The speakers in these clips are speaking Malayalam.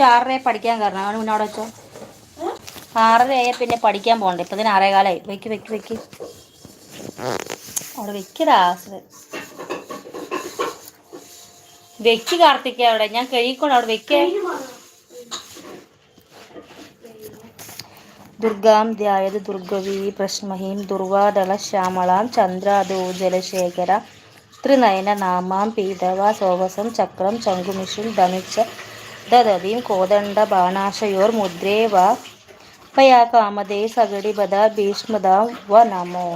കറക്റ്റ് ആറര പഠിക്കാൻ കാരണം അവന് മുന്നോട് വെച്ചോ. ആറരയായ പിന്നെ പഠിക്കാൻ പോകണ്ടേ. ഇപ്പം ആറേ കാലായി വെക്ക് വെക്ക് വെക്ക്. അവിടെ വെക്കടാ വെക്ക് കാർത്തിക്ക അവിടെ. ഞാൻ കഴിക്കൊണ്ട് അവിടെ വെക്കേ. ദുർഗാം ധ്യായത് ദുർഗവീ പ്രശ്മഹീം ദുർവാദള ശ്യാമളാം ചന്ദ്രാദോ ജലശേഖര ത്രിനയന നാമാം പീതവ സോവസം ചക്രം ചങ്കുമിഷും ധനുച്ച ദദതീം കോദണ്ഡ ബാണാശയോർ മുദ്രേ വ പയാ കാമദേ സഗടിപദ ഭീഷ്മദ വ നമോ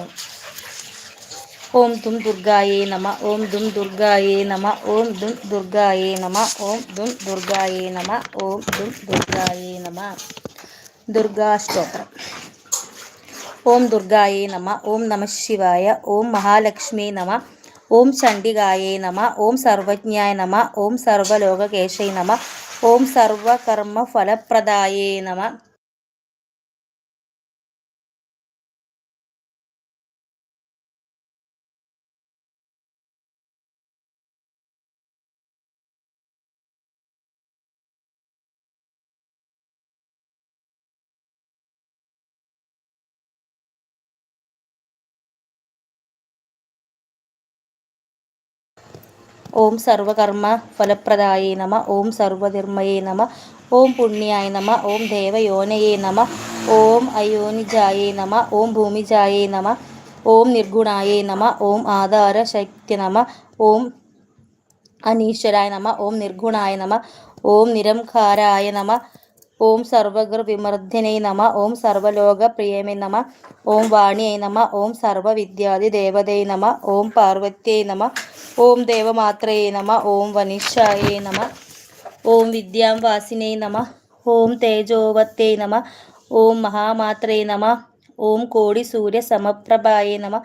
ഓം ദും ദുർഗായേ നമ ഓം ദും ദുർഗായേ നമ ഓം ദും ദുർഗായേ നമ ഓം ദും ദുർഗായേ നമ ഓം ദും ദുർഗായേ നമ ദുർഗാഷ്ടോത്രം ഓം ദുർഗായേ നമ ഓം നമ ശിവായ ഓം മഹാലക്ഷ്മി നമ ഓം ചണ്ഡികായേ നമ ഓം സർവജ്ഞായ നമ ഓം സർവലോകകേശൈ നമ ഓം സർവകർമ്മ ഫലപ്രദായേ നമ. ഓം സർവകർമ്മ ഫലപ്രദായേ നമ ഓം സർവധർമ്മയേ നമ ഓം പുണ്യായ നമ ഓം ദേവയോനയേ നമ ഓം അയോനിജായേ നമ ഓം ഭൂമിജായേ നമ ഓം നിർഗുണായേ നമ ഓം ആധാര ശക്തി നമ ഓം അനീശ്വരായ നമ ഓം നിർഗുണായ നമ ഓം നിരംകാരായ നമ ഓം സർവഗൃ വിമർദ്ദിനൈ നമ ഓം സർവലോക പ്രിയമേ നമ ഓം വാണിയൈ നമ ഓം സർവവിദ്യാദി ദേവതൈ നമ ഓം പാർവത്യൈ നമ ഓം ദേവമാത്രേ നമ ഓം വനിഷായൈ നമ ഓം വിദ്യാം വാസിനൈ നമ ഓം തേജോവത്തേ നമ ഓം മഹാമാത്രേ നമ ഓം കോടി സൂര്യ സമപ്രഭായേ നമ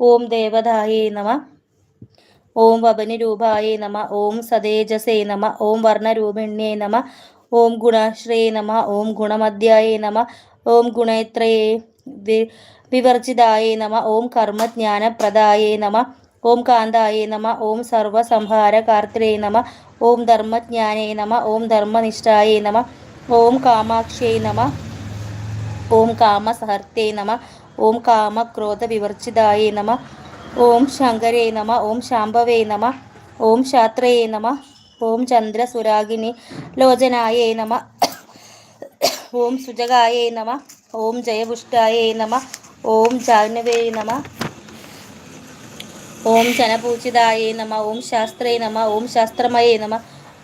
ഓം ദേവതായേ നമ ഓം വപനിരൂപായേ നമ ഓം സതേജസേ നമ ഓം വർണരൂപിണ്യേ നമ ഓം ഗുണശ്രേ നമ ഓം ഗുണമധ്യായേ നമ ഓം ഗുണേത്രയേ വിവർജിതായേ നമ ഓം കർമ്മജ്ഞാനപ്രദായേ നമ ഓം കാന്തായേ നമ ഓം സർവസംഹാരകാർത്രേ നമ ഓം ധർമ്മജ്ഞാനേ നമ ഓം ധർമ്മനിഷ്ഠായേ നമ ഓം കാമാക്ഷേ നമ ഓം കാമസഹർത്തേ നമ ഓം കാമക്രോധ കാമക്രോധവിവർജിതായേ നമ ഓം ശങ്കരേ നമ ഓം ശാംഭവേ നമ ഓം ശാത്രേ നമ ഓം ചന്ദ്ര സുരാഗിനി ലോചനായേ നമ ഓം സുജകായേ നമ ഓം ജയപുഷ്ടായേ നമ ഓം ജാഹ്നവേ നമ ഓം ജനപൂജിതായേ നമ ഓം ശാസ്ത്രേ നമ ഓം ശാസ്ത്രമയേ നമ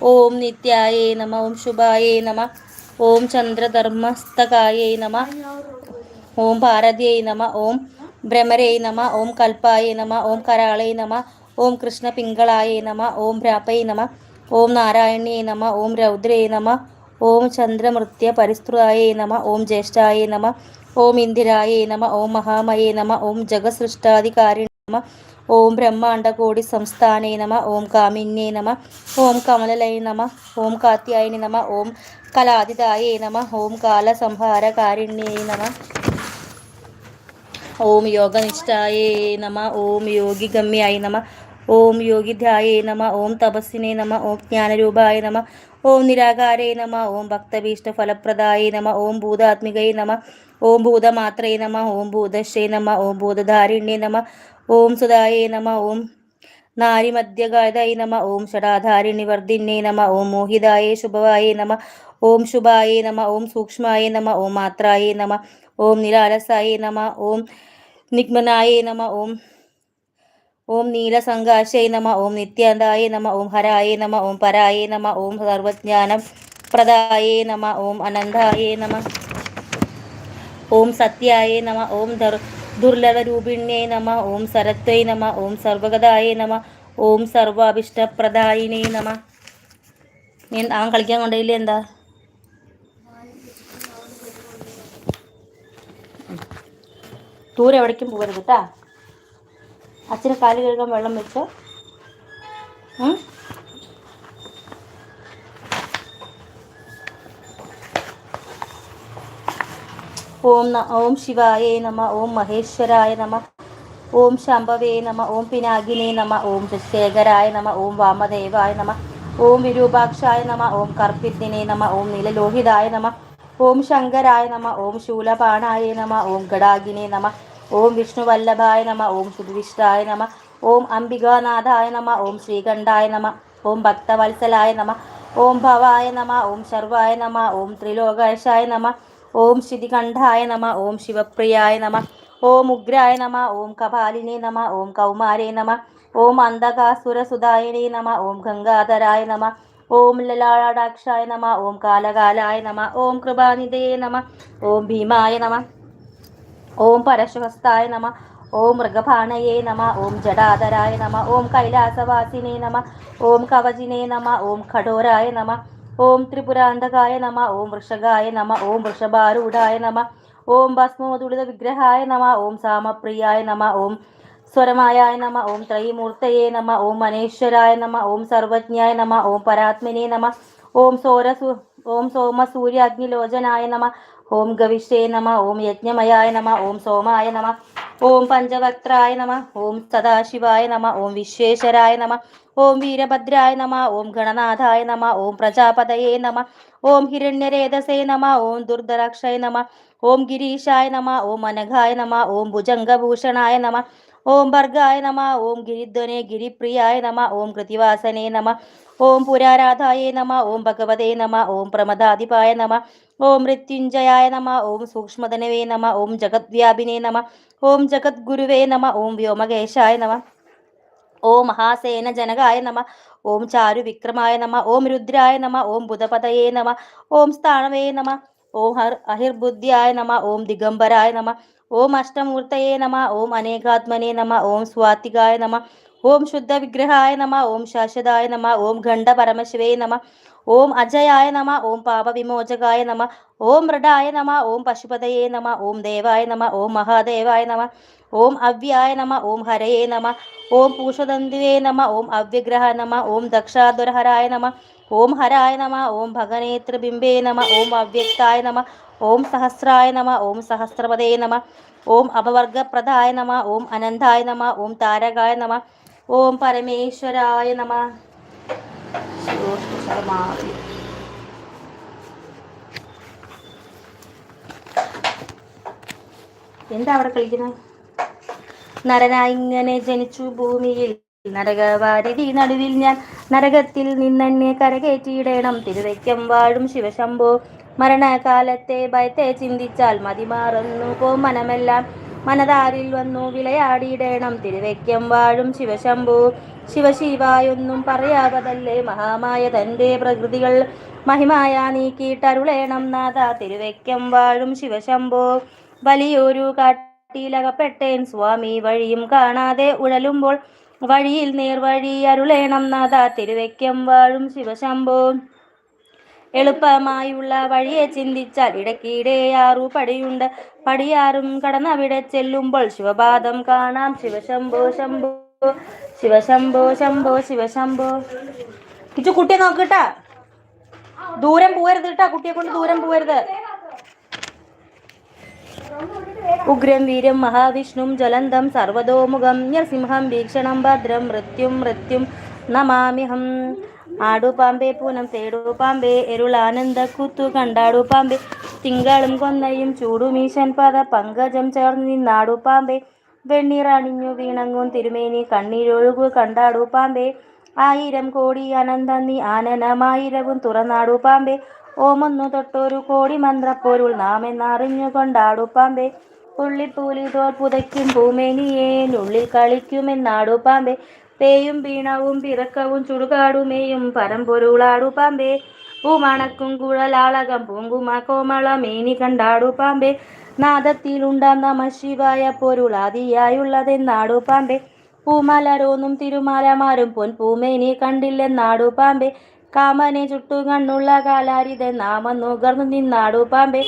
ഓം നിത്യായേ നമ ഓം ശുഭായേ നമ ഓം ചന്ദ്രധർമ്മസ്തകായേ നമ ഓം ഭാരതിയേ നമ ഓം ഭ്രമരേ നമ ഓം കൽപ്പായേ നമ ഓം കരാളേ നമ ഓം കൃഷ്ണപിങ്കളായേ നമ ഓം ഭ്രാപ്പയ നമ ഓം നാരായണേ നമ ഓം രൗദ്രേ നമ ഓം ചന്ദ്രമൃത്യ പരിസ്തുതായേ നമ ഓം ജ്യേഷ്ഠായേ നമ ഓം ഇന്ദിരായേ നമ ഓം മഹാമയേ നമ ഓം ജഗസൃഷ്ടാധികാരി നമ ഓം ബ്രഹ്മാണ്ടകോടി സംസ്ഥാനേ നമ ഓം കാമിന്യേ നമ ഓം കമലലയ നമ ഓം കാത്യായനി നമ ഓം കലാതിതായേ നമ ഓം കാലസംഹാരകാരിണ്യേ നമ ഓം യോഗനിഷ്ഠായേ നമ ഓം യോഗിഗമ്യായ നമ ഓം യോഗിധ്യായേ നമ ഓം തപസ്സിനെ നമ ഓം ജ്ഞാനരൂപായ നമ ഓം നിരാകാരേ നമ ഓം ഭക്തഭീഷ്ടഫലപ്രദായേ നമ ഓം ഭൂതാത്മികയെ നമ ഓം ഭൂതമാത്രേ നമ ഓം ഭൂതശ്രേ നമ ഓം ഭൂതധാരിണ്യേ നമ ഓം സുതായേ നമ ഓം നാരിമധ്യഗായതായ നമ ഓം ഷടാധാരിണി വർദ്ധിന്യേ നമ ഓം മോഹിതായേ ശുഭവായേ നമ ഓം ശുഭായേ നമ ഓം സൂക്ഷ്മായേ നമ ഓം മാത്രായേ നമ ഓം നിരാലസായേ നമ ഓം നിഗ്മനായേ നമ ഓം ഓം നീലസംഘാശയ നമ ഓം നിത്യാന്തായേ നമ ഓം ഹരായേ നമ ഓം പരായേ നമ ഓം സർവജ്ഞാനം പ്രദായേ നമ ഓം അനന്തായേ നമ ഓം സത്യായേ നമ ഓം ദർ ദുർലഭരൂപിണ്യേ നമ ഓം സരത്വൈ നമ ഓം സർവഗതായേ നമ ഓം സർവാഭിഷ്ടപ്രദായിനേ നമ അവൻ കളിക്കാൻ കൊണ്ടില്ലേ എന്താ ദൂരെ എവിടേക്കും പോകരുത് കേട്ടാ അച്ഛന് കാൽ കഴുകാൻ വെള്ളം വെച്ചോ ഓം ഓം ശിവായ നമ ഓം മഹേശ്വരായ നമ ഓം ശംഭവേ നമ ഓം പിനാകിനേ നമ ഓം ശേഖരായ നമ ഓം വാമദേവായ നമ ഓം വിരൂപാക്ഷായ നമ ഓം കർപ്പിത്തിനെ നമ ഓം നീലലോഹിതായ നമ ഓം ശങ്കരായ നമ ഓം ശൂലപാണായ നമ ഓം ഗടാഗിനെ നമ ഓം വിഷ്ണു വല്ലഭായ നമ ഓം സുധിഷ്ഠായ നമ ഓം അംബികാനാഥായ നമ ഓം ശ്രീകണ്ഠായ നമ ഓം ഭക്തവത്സലായ നമ ഓം ഭവായ നമ ഓം ശർവായ നമ ഓം ത്രിലോകേശായ നമ ഓം ശ്രുതികണ്ഠായ നമ ഓം ശിവപ്രിയായ നമ ഓം ഉഗ്രായ നമ ഓം കപാലിനെ നമ ഓം കൗമാരേ നമ ഓം അന്ധകാസുരസുധായനേ നമ ഓം ഗംഗാധരായ നമ ഓം ലലാടാക്ഷായ നമ ഓം കാലകാലായ നമ ഓം കൃപാനിധയേ നമ ഓം ഭീമായ നമ ഓം പരശുഹസ്തായ നമ ഓം മൃഗഭാണയേ നമ ഓം ജടാധരായ നമ ഓം കൈലാസവാസിനേ നമ ഓം കവചിനേ നമ ഓം ഖഡോരായ നമ ഓം ത്രിപുരാന്തകായ നമ ഓം വൃഷകായ നമ ഓം വൃഷഭാരൂഢായ നമ ഓം ഭസ്മോതുളിത വിഗ്രഹായ നമ ഓം സാമപ്രിയായ നമ ഓം സ്വരമായായ നമ ഓം ത്രൈമൂർത്തയേ നമ ഓം മനേശ്വരായ നമ ഓം സർവജ്ഞായ നമ ഓം പരാത്മനെ നമ ഓം സോരസു ഓം സോമസൂര്യാഗ്നിലോചനായ നമ ഓം ഗവിഷേ നമ ഓം യജ്ഞമയായ നമ ഓം സോമായ നമ ഓം പഞ്ചവക്ത്രായ നമ ഓം സദാശിവായ നമ ഓം വിശ്വേശ്വരായ നമ ഓം വീരഭദ്രായ നമ ഓം ഗണനാഥായ നമ ഓം പ്രജാപതയേ നമ ഓം ഹിരണ്യരേതസേ നമ ഓം ദുർധരക്ഷയ നമ ഓം ഗിരീശായ നമ ഓം അനഘായ നമ ഓം ഭുജംഗഭൂഷണായ നമ ഓം ഭർഗായ നമ ഓം ഗിരിധ്വനെ ഗിരിപ്രിയായ നമ ഓം കൃതിവാസനേ നമ ഓം പുരാരാധായേ നമ ഓം ഭഗവതേ നമ ഓം പ്രമദാധിപായ നമ ഓം മൃത്യുഞ്ജയായ നമ ഓം സൂക്ഷ്മധനവേ നമ ഓം ജഗദ്വ്യാപിനേ നമ ഓം ജഗദ്ഗുരുവേ നമ ഓം വ്യോമകേശായ നമ ഓം മഹാസേന ജനകായ നമ ഓം ചാരു വിക്രമായ നമ ഓം രുദ്രായ നമ ഓം ബുധപതയേ നമ ഓം സ്ഥാനവേ നമ ഓം ഹർ അഹിർബുദ്ധ്യായ നമ ഓം ദിഗംബരായ നമ ഓം അഷ്ടമൂർത്തയേ നമ ഓം അനേകാത്മനെ നമ ഓം സ്വാത്തികായ നമ ഓം ശുദ്ധ വിഗ്രഹായ നമ ഓം ശാശ്വതായ നമ ഓം ഖണ്ഡ പരമശിവേ നമ ഓം അജയായ നമ ഓം പാപവിമോചകായ നമ ഓം മൃഡായ നമ ഓം പശുപതയേ നമ ഓം ദേവായ നമ ഓം മഹാദേവായ നമ ഓം അവ്യായ നമ ഓം ഹരയേ നമ ഓം പൂഷദന്തിവേ നമ ഓം അവ്യഗ്രഹ നമ ഓം ദക്ഷാദുരഹരായ നമ ഓം ഹരായ നമ ഓം ഭഗനേത്രബിംബേ നമ ഓം അവ്യക്തായ നമ ഓം സഹസ്രായ നമ ഓം സഹസ്രപദേ നമ ഓം അപവർഗപ്രദായ നമ ഓം അനന്തായ നമ ഓം താരകായ നമ ഓം പരമേശ്വരായ നമ. എന്താ അവിടെ കളിക്കുന്നത്? നരനായി ഇങ്ങനെ ജനിച്ചു ഭൂമിയിൽ. നരകവാരിധി നടുവിൽ ഞാൻ നരകത്തിൽ നിന്നെന്നെ കരകയറ്റിയിടണം. തിരുവയ്ക്കം വാഴും ശിവശംഭോ. മരണകാലത്തെ ഭയത്തെ ചിന്തിച്ചാൽ മതിമാറുന്നു പോ മനമെല്ലാം മനതാരിൽ വന്നു വിളയാടിയിടണം. തിരുവയ്ക്കം വാഴും ശിവശംഭു. ശിവശിവായൊന്നും പറയാവതല്ലേ മഹാമായ തന്റെ പ്രകൃതികൾ. മഹിമായ നീക്കിയിട്ടരുളേണം നാഥ. തിരുവയ്ക്കം വാഴും ശിവശംഭോ. വലിയൊരു കാട്ടിലകപ്പെട്ടേൻ സ്വാമി വഴിയും കാണാതെ ഉഴലുമ്പോൾ വഴിയിൽ നേർവഴി അരുളേണം നാഥ തിരുവയ്ക്കം വാഴും ശിവശംഭോ. എളുപ്പമായുള്ള വഴിയെ ചിന്തിച്ചാൽ ഇടയ്ക്കിടെ ആറു പടിയുണ്ട്. പടിയാറും കടന്നവിടെ ചെല്ലുമ്പോൾ ശിവപാദം കാണാം. ശിവശംഭോ ശംഭോ ശിവശംഭോ ശംഭോ ശിവശംഭോ. കിച്ചു കുട്ടിയെ നോക്കിട്ടാ ദൂരം പോവരുത് കേട്ടാ. കുട്ടിയെ കൊണ്ട് ദൂരം പോവരുത്. ഉഗ്രം വീര്യം മഹാവിഷ്ണും ജ്വലന്തം സർവതോമുഖം നൃസിംഹം വീക്ഷണം ഭദ്രം മൃത്യും മൃത്യും നമാമിഹം. ആടുപാമ്പേ പൂനം തേടു പാമ്പേ എരുളാനന്ദ കുത്തു കണ്ടാടു പാമ്പേ. തിങ്കളും കൊന്നയും ചൂടുമീശൻ പദ പങ്കജം ചേർന്ന് നിന്നാടു പാമ്പേ. വെണ്ണീറണിഞ്ഞു വീണങ്ങും തിരുമേനി കണ്ണീരൊഴുകു കണ്ടാടുപാമ്പേ ആയിരം കോടി അനന്തം നീ ആനനമായിരവും തുറന്നാടു പാമ്പേ. ഓമൊന്നു തൊട്ടൊരു കോടി മന്ത്രപ്പോരുൾ നാം എന്നറിഞ്ഞു കൊണ്ടാടു പാമ്പേ പുള്ളിപ്പൂലി തോൽ പുതയ്ക്കും പൂമേനിയേനുള്ളിൽ കളിക്കുമെന്നാടുപ്പാമ്പേ കളിക്കുമെന്നാടു പാമ്പേ. പേയും വീണവും പിറക്കവും ചുടുകാടുമേയും പരമ്പൊരുളാടു പാമ്പേ പൂമണക്കും കുഴലാളകം പൂങ്കുമ കോമള മേനി കണ്ടാടു പാമ്പേ. നാദത്തിലുണ്ടാം നമ ശിവായ പൊരുളാദിയായുള്ളതെന്നാടു പാമ്പേ. പൂമലരോന്നും തിരുമാലമാരും പൊൻപൂമേനി കണ്ടില്ലെന്നാടു പാമ്പേ. കാമനെ ചുട്ടു കണ്ണുള്ള കാലാരിത നാമം നുകർന്നു നിന്നാടു പാമ്പെ.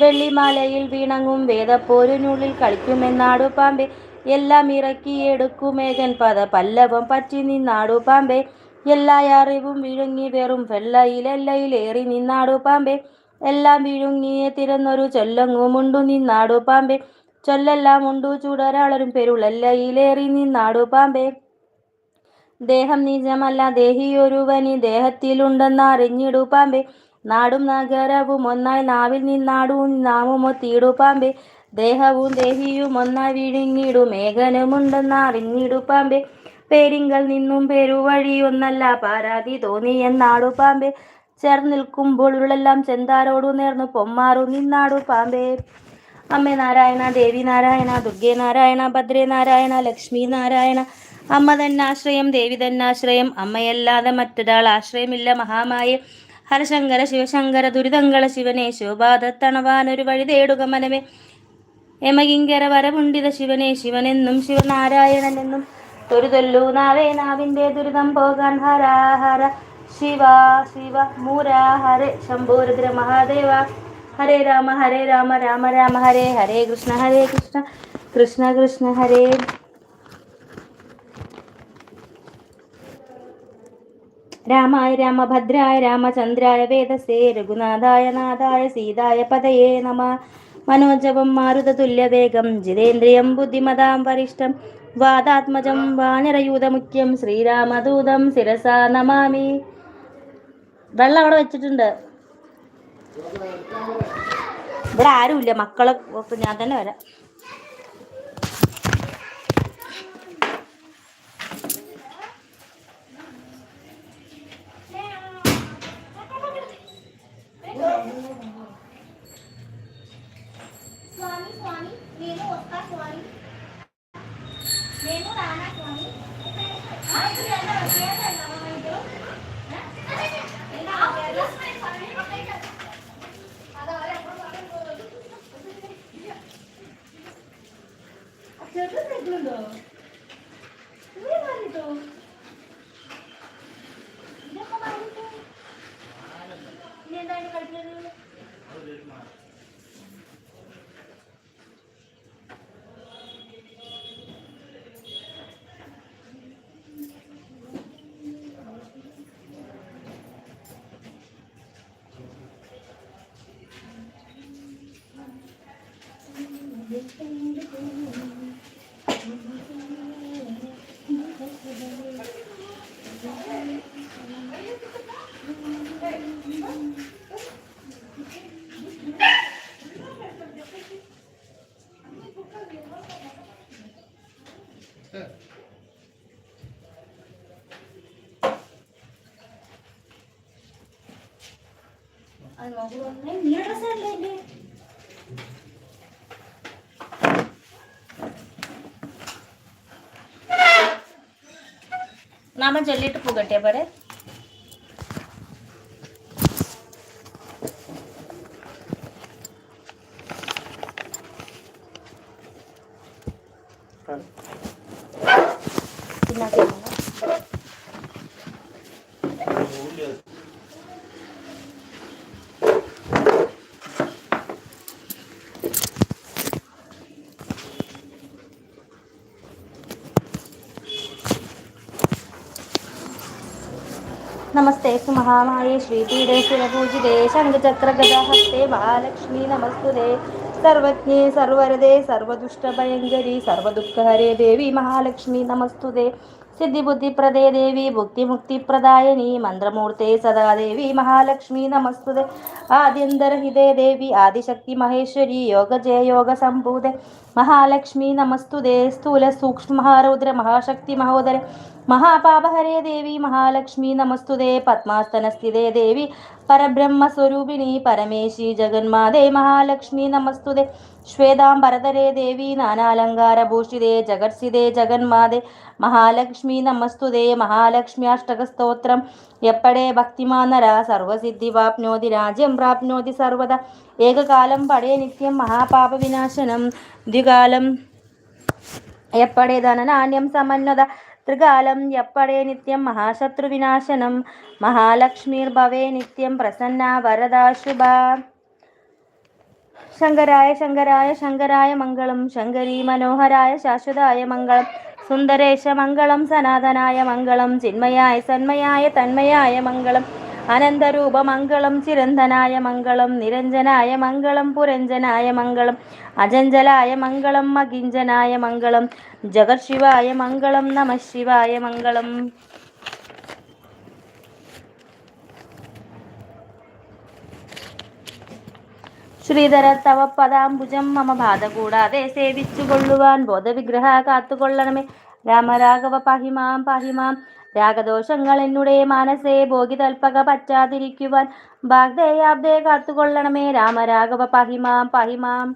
വെള്ളിമാലയിൽ വീണങ്ങും വേദപ്പോരിനുള്ളിൽ കളിക്കുമെന്നാടു പാമ്പെ. എല്ലാം ഇറക്കി ഇറക്കിയെടുക്കുമേകൻ പദ പല്ലവം പറ്റി നിന്നാടു പാമ്പെ. എല്ലാ അറിവും വിഴുങ്ങി വെറും വെള്ളയിലെല്ലയിലേറി നിന്നാടു പാമ്പെ. എല്ലാം വിഴുങ്ങിയെ തിരന്നൊരു ചൊല്ലങ്ങുമുണ്ടു നിന്നാടു പാമ്പെ. ചൊല്ലെല്ലാം ഉണ്ടു ചുടരാളരും പെരുളെല്ലയിലേറി നിന്നാടു പാമ്പേ. ദേഹം നിജമല്ല ദേഹിയൊരുവനി ദേഹത്തിലുണ്ടെന്നറിഞ്ഞിടു പാമ്പേ. നാടും നഗരവും ഒന്നായി നാവിൽ നിന്നാടും നാമുമൊത്തിയിടു പാമ്പേ. ദേഹവും ദേഹിയും ഒന്നായി വിഴുങ്ങിടു മേഘനുമുണ്ടെന്നറിഞ്ഞിടു പാമ്പേ. പേരിങ്കൽ നിന്നും പെരുവഴിയൊന്നല്ല പാരാതി തോന്നി എന്നാടു പാമ്പേ. ചേർന്ന് നിൽക്കുമ്പോൾ ഉരുളെല്ലാം ചെന്താരോടു നേർന്നു പൊമ്മാറു നിന്നാടു പാമ്പേ. അമ്മേ നാരായണ ദേവി നാരായണ ദുർഗേ നാരായണ ഭദ്രേ നാരായണ ലക്ഷ്മി നാരായണ അമ്മ തന്നാശ്രയം ദേവി തന്നാശ്രയം അമ്മയല്ലാതെ മറ്റൊരാൾ ആശ്രയമില്ല. മഹാമായ ഹരശങ്കര ശിവശങ്കര ദുരിതങ്കള ശിവനെ ശോഭാതത്തണവാനൊരു വഴി തേടുക മനമേ. യമകിങ്കര വരപുണ്ടിത ശിവനെ ശിവനെന്നും ശിവനാരായണനെന്നും തൊരുതൊല്ലു നാവേ നാവിന്റെ ദുരിതം പോകാൻ ഹര ഹര ശിവ ശിവ മൂരാഹര ഹരെ ശംഭൂരുദ്ര മഹാദേവ. ഹരേ രാമ ഹരേ രാമ രാമ രാമ ഹരേ ഹരേ കൃഷ്ണ ഹരേ കൃഷ്ണ. കൃഷ്ണ കൃഷ്ണ ഹരേ. രാമായ രാമഭദ്രായ രാമചന്ദ്രായ വേദസേ രഘുനാഥായ നാഥായ സീതായ പതയേ നമ. മനോജവം മാരുതതുല്യവേഗം ജിതേന്ദ്രിയം ബുദ്ധിമതാം വരിഷ്ടം വാദാത്മജം വാനരയൂതമുഖ്യം ശ്രീരാമദൂതം ശിരസാ നമാമി. വെള്ളം അവിടെ വെച്ചിട്ടുണ്ട്. ഇവിടെ ആരുമില്ല മക്കളെ ഞാൻ തന്നെ വരാം. That's one. Ayo, aku mau main. Mira, saya lagi. ನಾಮ ಜೊಲ್ಲಿಟ್ಟು ಪೂಗಟ್ಟೆ ಬರೇ മഹാമായ ശ്രീപീഠേ ശിവപൂജിതേ ശംഖചക്രഗദഹസ്തേ മഹാലക്ഷ്മി നമസ്തുതേ. സർവജ്ഞേ സർവരതേ സർവദുഷ്ടഭയങ്കരി സർവദുഃഖഹരേ ദേവി മഹാലക്ഷ്മി നമസ്തുതേ. സിദ്ധിബുദ്ധിപ്രദേ ദേവി ഭുക്തിമുക്തിപ്രദായനി മന്ത്രമൂർത്തേ സദാദേവി മഹാലക്ഷ്മി നമസ്തുതേ. ആദ്യന്തരഹിതേ ദേവി ആദിശക്തി മഹേശ്വരി യോഗജയ യോഗ സംഭൂതേ മഹാലക്ഷ്മി നമസ്തുതേ സ്ഥൂല സൂക്ഷ്മ മഹാരൗദ്ര മഹാശക്തി മഹോദര. മഹാപാപഹരേ ദേവി മഹാലക്ഷ്മി നമസ്തുതേ. പത്മാസ്തനസ്ഥിതേ ദേവി പരബ്രഹ്മസ്വരൂപിണി പരമേശി ജഗന്മാതേ. മഹാലക്ഷ്മി നമസ്തുതേ. ശ്വേതാംബരതരേ ദേവി നാനാലങ്കാരഭൂഷിതേ ജഗത്സിതേ ജഗന്മാതെ മഹാലക്ഷ്മി നമസ്തുതേ മഹാലക്ഷ്മി അഷ്ടകസ്തോത്രം. എപ്പടേ ഭക്തിമാനര? സർവസിദ്ധി വാപ്നോതി രാജ്യം പ്രാപ്നോതി സർവത ഏകകാലം പടേ നിത്യം മഹാപാപവിനാശനം. ദ്വികാലം എപ്പടേ ധനനാന്യം സമന്വത? ത്രികാലം എപ്പടേ നിത്യം മഹാശത്രുവിനാശനം? മഹാലക്ഷ്മിർഭവേ നിത്യം പ്രസന്ന വരദാശുഭ ശങ്കരായ ശങ്കരായ ശങ്കരായ മംഗളം. ശങ്കരി മനോഹരായ ശാശ്വതായ മംഗളം. സുന്ദരേശ മംഗളം സനാതനായ മംഗളം. ചിന്മയായ സന്മയായ തന്മയായ മംഗളം. അനന്തരൂപ മംഗളം ചിരന്തനായ മംഗളം. നിരഞ്ജനായ മംഗളം പുരഞ്ജനായ മംഗളം. അജഞ്ചലായ മംഗളം മകിഞ്ചനായ മംഗളം. ജഗത് ശിവായ മംഗളം നമ ശിവായ മംഗളം. ശ്രീധര തവ പദാംബുജം മമ ബാധ കൂടാതെ സേവിച്ചു കൊള്ളുവാൻ ബോധവിഗ്രഹ കാത്തുകൊള്ളണമേ. രാമരാഘവ പഹിമാം പഹിമാം. രാഗദോഷങ്ങൾ എന്നുടെ ഭോഗി തൽപ്പക പറ്റാതിരിക്കുവാൻ ബാഗ്ദേയാബ്ദേ കാത്തുകൊള്ളണമേ. രാമരാഘവ പഹിമാം പഹിമാം.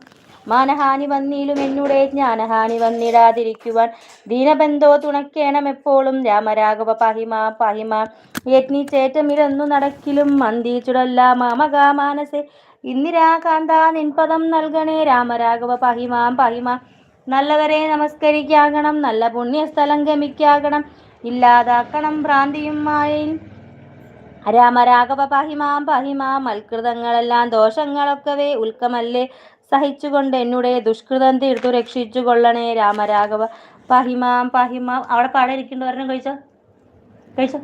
മാനഹാനി വന്നിലും എന്നുടെ ജ്ഞാനഹാനി വന്നിടാതിരിക്കുവാൻ ദീനബന്ധോ തുണക്കേണം എപ്പോഴും രാമരാഘവ പഹിമ പാഹിമാ. യജ്ഞിച്ചേറ്റമിരന്നു നടക്കിലും മന്ദിച്ചുടല്ല മാമകാ മാനസേ. ഇന്ദിരാകാന്ത നിൻപദം നൽകണേ രാമരാഘവ പഹിമാം പഹിമാം. നല്ലവരെ നമസ്കരിക്കാകണം നല്ല പുണ്യസ്ഥലം ഗമിക്കാകണം ഇല്ലാതാക്കണം ഭ്രാന്തിയും മായയിൽ രാമരാഘവ പഹിമാം പഹിമാം. മൽകൃതങ്ങളെല്ലാം ദോഷങ്ങളൊക്കവേ ഉൽക്കമല്ലേ സഹിച്ചുകൊണ്ട് എന്നുടെ ദുഷ്കൃതം തീർത്തു രക്ഷിച്ചു കൊള്ളണേ രാമരാഘവ പഹിമാം പഹിമാം. അവിടെ പാടിയിരിക്കേണ്ട ഒരെണ്ണം കഴിച്ചോ? കഴിച്ചോ?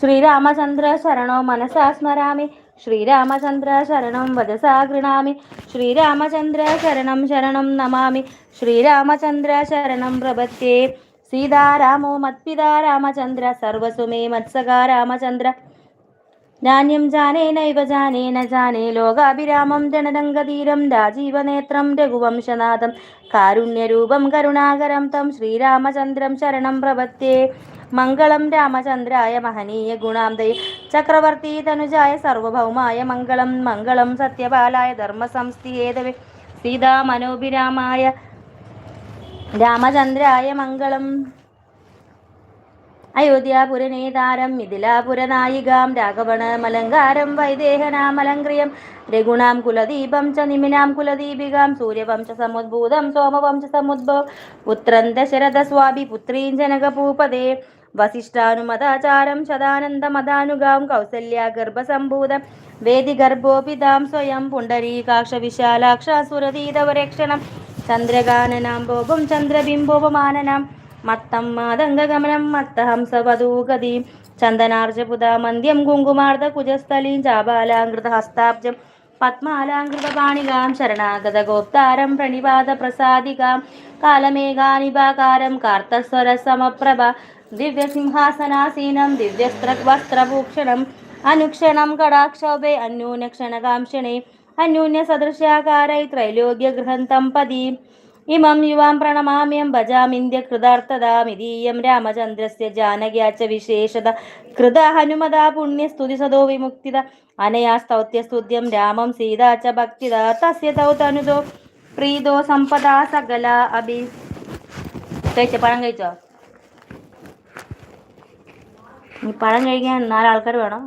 ശ്രീരാമചന്ദ്ര ശരണോ മനസാ സ്മരാമി. ശ്രീരാമചന്ദ്ര ശരണം വജസാ ഗൃണാമി. ശ്രീരാമചന്ദ്ര ശരണം ശരണം നമാമി. ശ്രീരാമചന്ദ്ര ശരണം പ്രപത്യേ സീതാരാമോ മത്പിതാ രാമചന്ദ്ര. സർവസുമേ മത്സകാ രാമചന്ദ്ര. നാന്യം ജാനേ നൈവ ജാനേ ലോകാഭിരാമം ജനരംഗധീരം രാജീവനേത്രം രഘുവംശനാഥം. കാരുണ്യരൂപം കരുണാകരം തം. ശ്രീരാമചന്ദ്രം ശരണം പ്രപത്യേ. മംഗളം രാമചന്ദ്രായ മഹനീയ ഗുണാന്തയ ചക്രവർത്തി തനുജായ സർവഭൗമായ മംഗളം മംഗളം സത്യപാലായ ധർമ്മസംസ്ഥിയേതവേ. സീതാ മനോഭിരാമായ രാമചന്ദ്രായ മംഗളം. അയോധ്യാപുരനേതാരം മിഥിലാപുരനായികാം രാഘവണമലങ്കാരം വൈദേഹനാമലങ്ക്രിയം രഘുണാം കുലദീപം ച നിമിനാം കുലദീപികാം. സൂര്യവംശ സമുദ്ഭൂതം സോമവംശ സമുദ്ഭവ. പുത്രൻ ദശരഥ സ്വാഭി പുത്രീം ജനകഭൂപദേ വസിഷ്ഠാനുമതാചാരം ശതാനന്ദമതാനുഗാം കൗസല്യ ഗർഭസംഭൂതം വേദിഗർഭോപിതാം സ്വയം പുണ്ടരീകാക്ഷ സുരതീതവരക്ഷണം ചന്ദ്രഗാനനാംബോപം ചന്ദ്രബിംബോപമാനനാം. മത്തം മാതംഗമനം മത്തഹംസവധൂഗതിയും. ചന്ദനാർജപുത മന്ദ്യം കുങ്കുമാർദ്ദ കുജസ്ഥലീം ചാബാലാങ്കൃത ഹസ്താബ്ജം പത്മാലാങ്കൃതപാണികാം ശരണാഗത ഗോപ്താരം പ്രണിപാത പ്രസാദികാം കാലമേഘാനിപാകാരം കാർത്തസ്വര സമപ്രഭ ദിവ്യസിംഹാസനാസീനം ദിവ്യസ്ത്ര വസ്ത്രഭൂഷണം അനുക്ഷണം കടാക്ഷോഭേ അന്യൂനക്ഷണകാംക്ഷണേ അന്യൂന്യസദൃശ്യാകാരൈ ത്രൈലോക്യഗൃഹന്തം പതി ഇമം യുവാം പ്രണമാമ്യം ഭജാമിന്ദ്യ കൃതാർത്ഥതാമിതീയം രാമചന്ദ്രസ്യ ജാനകിയാ ച വിശേഷത. കൃത ഹനുമതാ പുണ്യസ്തുതി സദോ വിമുക്തിത. അനയാ സ്തൗത്യസ്തുത്യം രാമം സീതാ ച ഭക്തിത. തസ്യ തൗ തനുജോ പ്രീതോ സമ്പദാ സകല അഭി. കഴിച്ചോ? പഴം കഴിച്ചോ? ഈ പഴം കഴിക്കാൻ നാലാൾക്കാർ വേണം.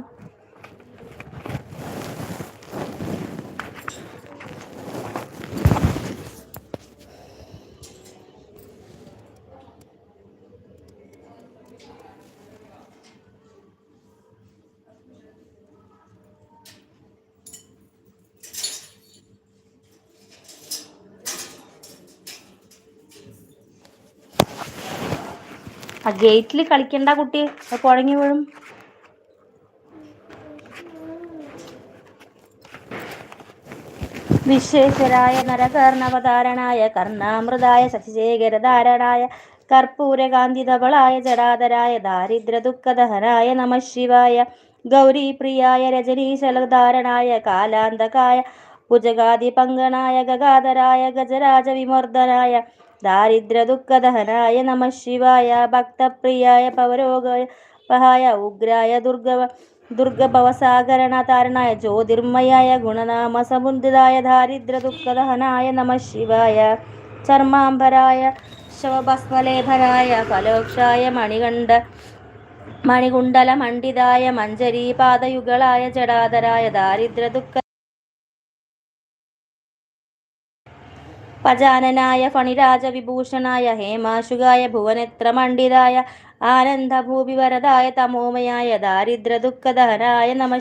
ഗേറ്റിൽ കളിക്കണ്ട കുട്ടി. കുഴങ്ങി വീഴും. വിശ്വേശ്വരായ നരകർണവതാരണായ കർണാമൃതായ ശശിശേഖരധാരണായ കർപ്പൂരകാന്തിതവളായ ജടാധരായ ദാരിദ്ര്യ ദുഃഖദഹനായ നമ ശിവായ ഗൗരീപ്രിയായ രജനീശലധാരണായ കാലാന്തകായ ഭുജഗാതി പങ്കണായ ഗഗാധരായ ഗജരാജ വിമർദ്ദനായ ദാരിദ്ര്യ ദുഃഖദഹനായ നമ ശിവായ ഭക്തപ്രിയായ പവരോഗായ ഉഗ്രായ ദുർഗവ ദുർഗഭവസാകരണതാരണായ ജ്യോതിർമയായ ഗുണനാമ സമുദ്രായ ദാരിദ്ര്യ ദുഃഖദഹനായ നമ ശിവായ ചർമാംബരായ ശവഭസ്മലേഖനായ ഫലോക്ഷായ മണികണ്ഠ മണികുണ്ടല മണ്ഡിതായ മഞ്ജരീപാദയുഗളായ ജടാധരായ ദാരിദ്ര്യ പജാനനായ ഫണിരാജവിഭൂഷണായ ഹേമാശുകായ ഭുവനത്രമണ്ഡിതായ ആനന്ദഭൂപിവരദായ തമോമയായ ദാരിദ്ര ദുഃഖദഹനായ നമ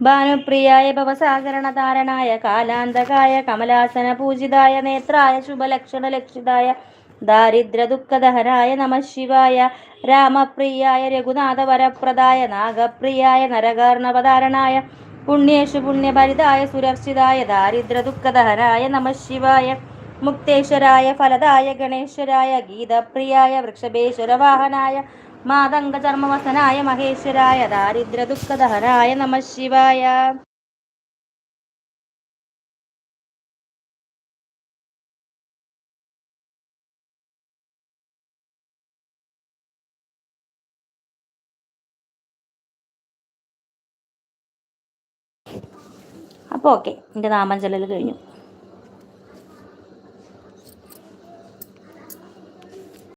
ഭാനുപ്രിയായ ഭവസാകരണധാരണായ കാലാന്തകായ കമലാസന പൂജിതായ നേത്രായ ശുഭലക്ഷണ ലക്ഷിതായ ദാരിദ്ര്യ ദുഃഖദഹരായ നമ ശിവായ. രാമപ്രിയായ രഘുനാഥ വരപ്രദായ നാഗപ്രിയായ നരകർണവതാരണായ പുണ്യേഷു പുണ്യഭരിതായ സുരക്ഷിതായ ദാരിദ്ര്യ ദുഃഖദഹരായ നമ ശിവായ. മുക്തേശ്വരായ ഫലദായ ഗണേശ്വരായ ഗീതപ്രിയായ വൃക്ഷഭേശ്വര വാഹനായ മാതംഗ ചർമ്മവസനായ മഹേശ്വരായ ദാരിദ്ര്യ ദുഃഖദഹനായ നമ ശിവായ. അപ്പോൾ ഓക്കെ എന്റെ നാമം ചൊല്ലൽ കഴിഞ്ഞു.